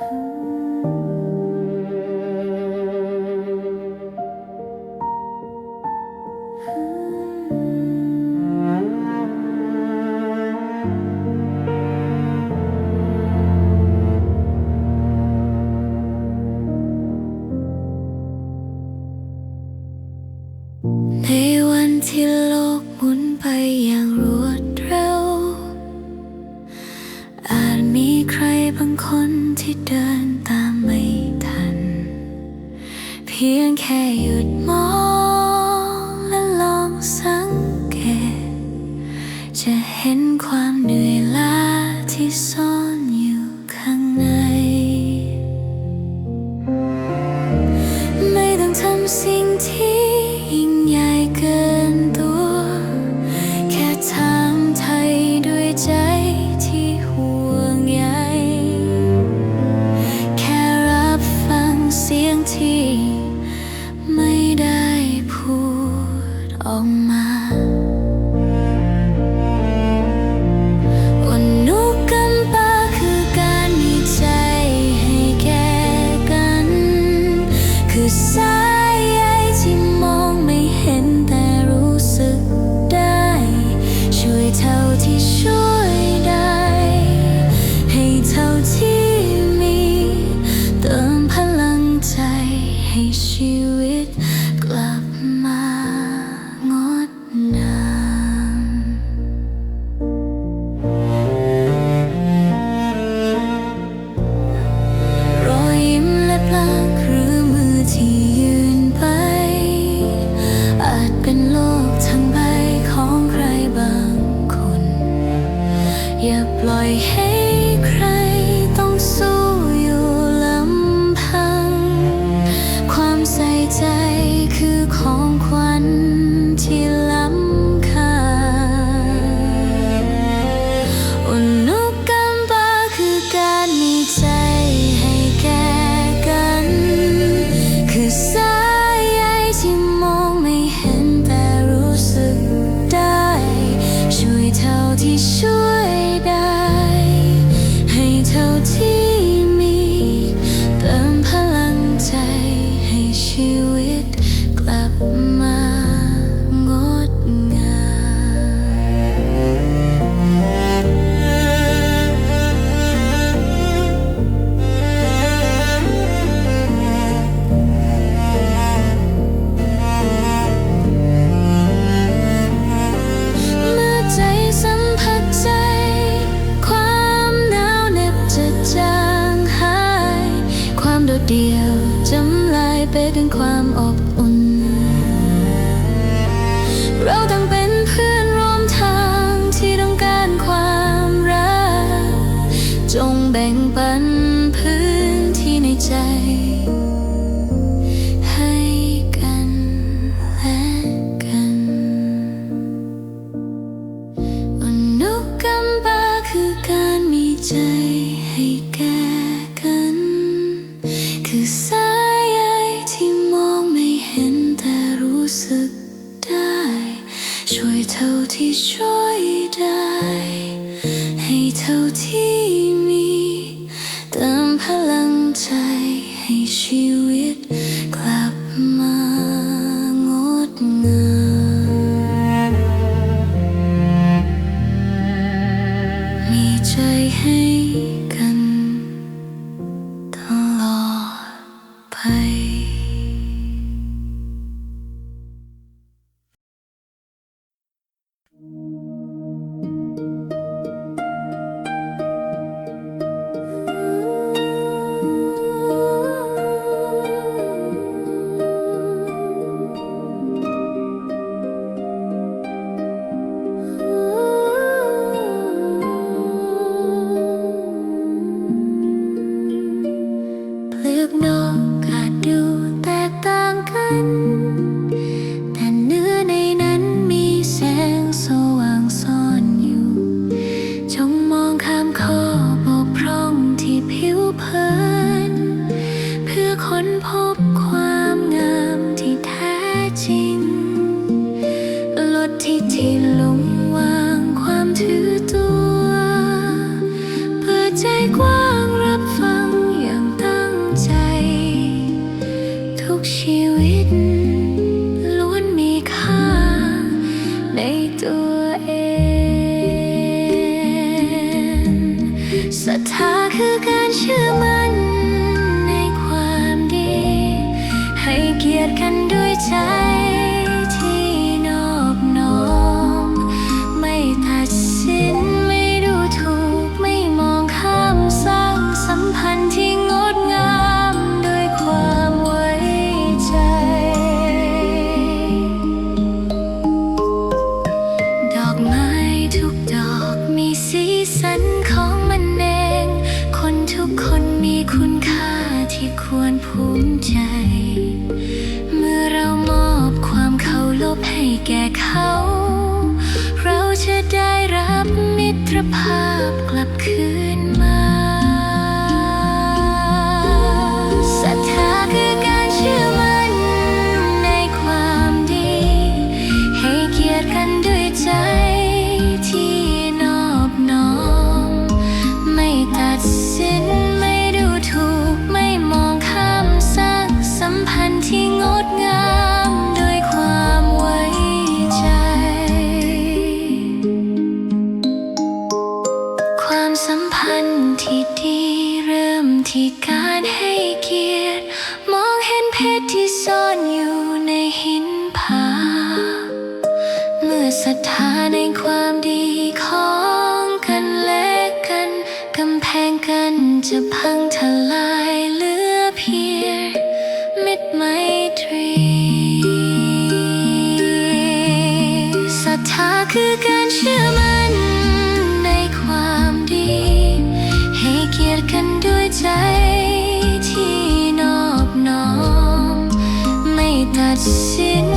嗯 พียงแค่หยุดมอง time. สึกได้ ช่วยเท่าที่ช่วยได้ ให้เท่าที่ เขา เราจะได้รับมิตรภาพกลับคืน รัทธาในความดีของกันและกัน กำแพงกันจะพังทลายเหลือเพียงมิตรไมตรีศรัทธาคือการเชื่อมั่นในความดี ให้เกียรติกันด้วยใจที่นอบน้อม ไม่ตัดสิน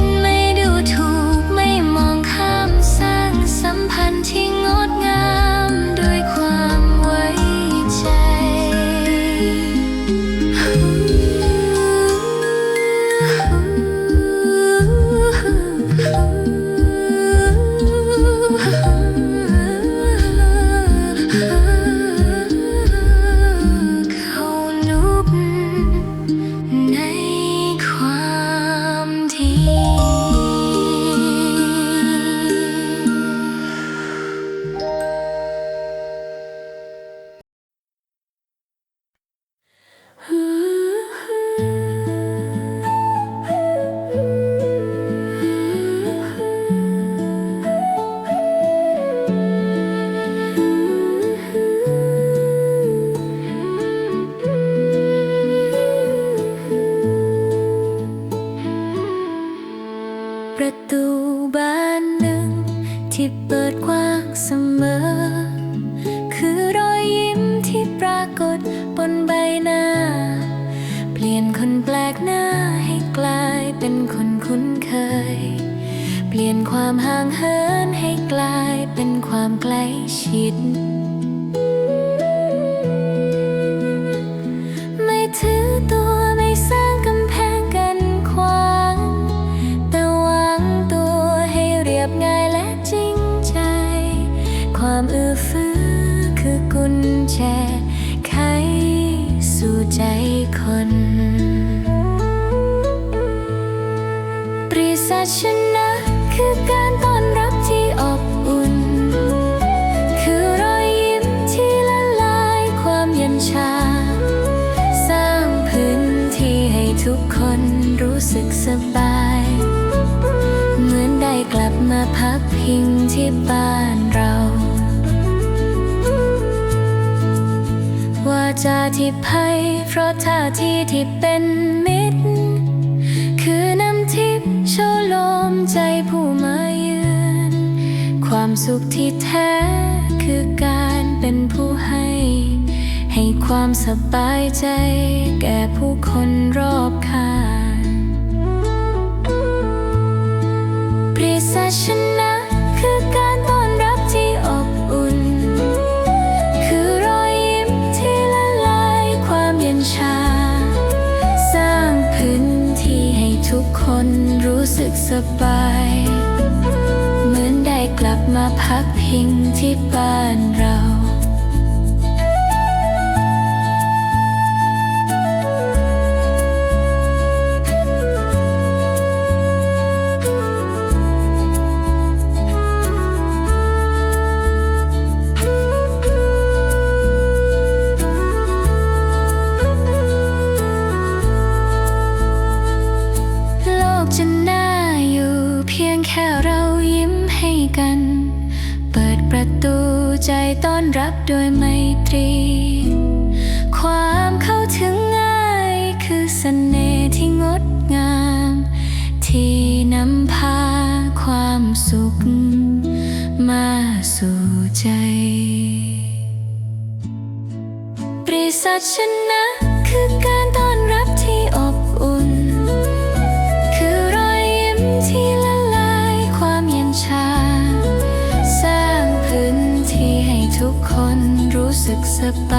เสมอ คือรอยยิ้มที่ปรากฏบนใบหน้า เปลี่ยนคนแปลกหน้าให้กลายเป็นคนคุ้นเคย เปลี่ยนความห่างเหินให้กลายเป็นความใกล้ชิด บ้านเรา ว่าจาที่ไพเพราะท่าทีที่เป็นมิตร คือน้ำทิพย์โชว์ลมใจผู้มาเยือนความสุขที่แท้คือการเป็นผู้ให้ ให้ความสบายใจแก่ผู้คนรอบข้างป สบาย เหมือนได้กลับมาพักพิงที่บ้านเรา ตรี ความเข้าถึงง่ายคือเสน่ห์ที่งดงาม ที่นำพาความสุข มาสู่ใจ ปริศาชนะ สึ